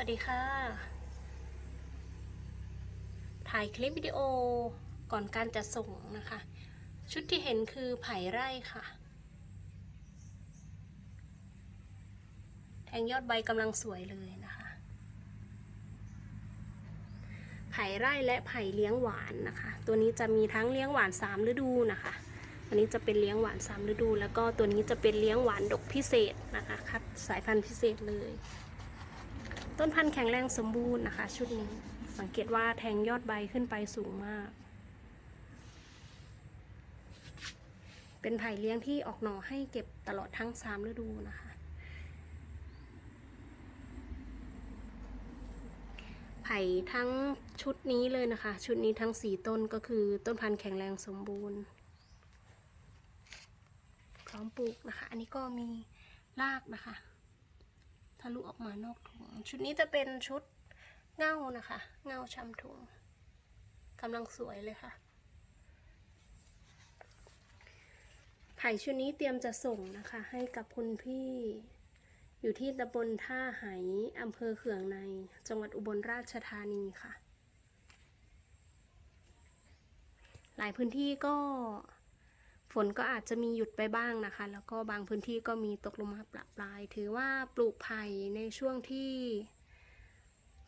วัสดีค่ะ ถ่ายคลิปวิดีโอก่อนการจะส่งนะคะ ชุดที่เห็นคือไผ่ไร่ค่ะ แทงยอดใบกำลังสวยเลยนะคะ ไผ่ไร่และไผ่เลี้ยงหวานนะคะ ตัวนี้จะมีทั้งเลี้ยงหวานสามฤดูนะคะอันนี้จะเป็นเลี้ยงหวานสามฤดู แล้วก็ตัวนี้จะเป็นเลี้ยงหวานดกพิเศษนะคะ คัดสายพันธุ์พิเศษเลย ต้นพันธุ์แข็งแรงสมบูรณ์นะคะ ชุดนี้สังเกตว่าแทงยอดใบขึ้นไปสูงมาก เป็นไผ่เลี้ยงที่ออกหน่อให้เก็บตลอดทั้งสามฤดูนะคะ ไผ่ทั้งชุดนี้เลยนะคะ ชุดนี้ทั้งสี่ต้นก็คือต้นพันธุ์แข็งแรงสมบูรณ์พร้อมปลูกนะคะ อันนี้ก็มีรากนะคะ ทะลุออกมานอกถุง ชุดนี้จะเป็นชุดเงานะคะ เงาชำถุงกำลังสวยเลยค่ะ ไผ่ชุดนี้เตรียมจะส่งนะคะ ให้กับคุณพี่ อยู่ที่ตำบลท่าไหอำเภอเขืองใน จังหวัดอุบลราชธานีค่ะ หลายพื้นที่ก็ ฝนก็อาจจะมีหยุดไปบ้างนะคะ แล้วก็บางพื้นที่ก็มีตกลงมาปรับปลาย ถือว่าปลูกไผ่ในช่วงที่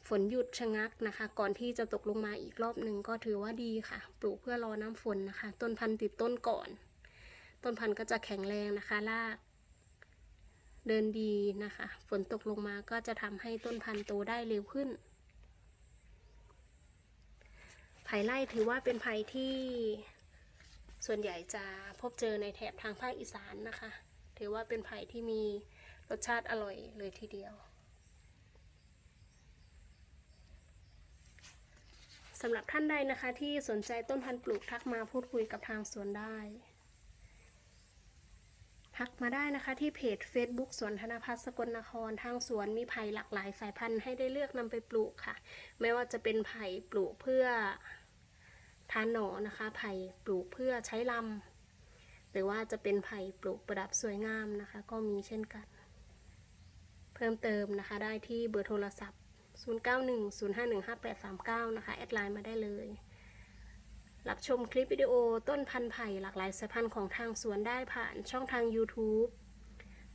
ฝนหยุดชะงักนะคะ ก่อนที่จะตกลงมาอีกรอบหนึ่งก็ถือว่าดีค่ะ ปลูกเพื่อรอน้ำฝนนะคะ ต้นพันธุ์ติดต้นก่อน ต้นพันธุ์ก็จะแข็งแรงนะคะราก เดินดีนะคะ ฝนตกลงมาก็จะทำให้ต้นพันธุ์โตได้เร็วขึ้น ไผ่ไร่ถือว่าเป็นไผ่ที่ ส่วนใหญ่จะพบเจอในแถบทางภาคอีสานนะคะ ถือว่าเป็นไผ่ที่มีรสชาติอร่อยเลยทีเดียวสำหรับท่านใดนะคะที่สนใจต้นพันธุ์ปลูกทักมาพูดคุยกับทางสวนได้ ทักมาได้นะคะที่เพจ Facebook สวนธนพัฒน์สกลนครทางสวนมีไผ่หลากหลายสายพันธุ์ให้ได้เลือกนำไปปลูกค่ะ ไม่ว่าจะเป็นไผ่ปลูกเพื่อ ทานหนอนะคะ ไผ่ปลูกเพื่อใช้ลำหรือว่าจะเป็นไผ่ปลูกประดับสวยงามนะคะ ก็มีเช่นกัน เพิ่มเติมนะคะได้ที่เบอร์โทรศัพท์ 0910515839 นะคะ แอดไลน์มาได้เลย รับชมคลิปวิดีโอต้นพันธุ์ไผ่หลากหลายสายพันธุ์ของทางสวนได้ผ่านช่องทาง YouTube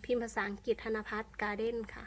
พิมพ์ภาษาอังกฤษธนพัฒน์การ์เด้นค่ะ